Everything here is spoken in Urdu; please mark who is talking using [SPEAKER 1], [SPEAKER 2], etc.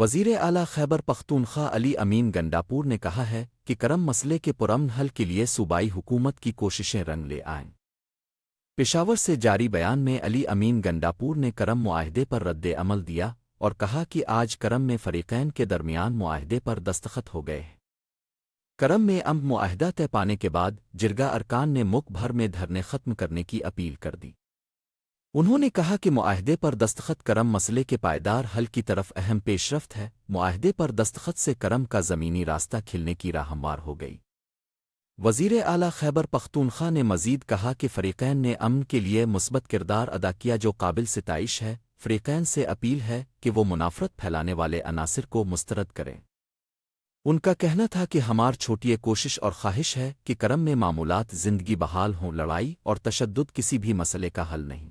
[SPEAKER 1] وزیر اعلی خیبر پختونخوا علی امین گنڈاپور نے کہا ہے کہ کرم مسئلے کے پرامن حل کے لیے صوبائی حکومت کی کوششیں رنگ لے آئیں۔ پشاور سے جاری بیان میں علی امین گنڈاپور نے کرم معاہدے پر رد عمل دیا اور کہا کہ آج کرم میں فریقین کے درمیان معاہدے پر دستخط ہو گئے ہیں۔ کرم میں امب معاہدہ طے پانے کے بعد جرگا ارکان نے مک بھر میں دھرنے ختم کرنے کی اپیل کر دی۔ انہوں نے کہا کہ معاہدے پر دستخط کرم مسئلے کے پائیدار حل کی طرف اہم پیش رفت ہے۔ معاہدے پر دستخط سے کرم کا زمینی راستہ کھلنے کی راہ ہموار ہو گئی۔ وزیر اعلی خیبر پختونخوا نے مزید کہا کہ فریقین نے امن کے لیے مثبت کردار ادا کیا جو قابل ستائش ہے۔ فریقین سے اپیل ہے کہ وہ منافرت پھیلانے والے عناصر کو مسترد کریں۔ ان کا کہنا تھا کہ ہمار چھوٹی کوشش اور خواہش ہے کہ کرم میں معمولات زندگی بحال ہوں، لڑائی اور تشدد کسی بھی مسئلے کا حل نہیں۔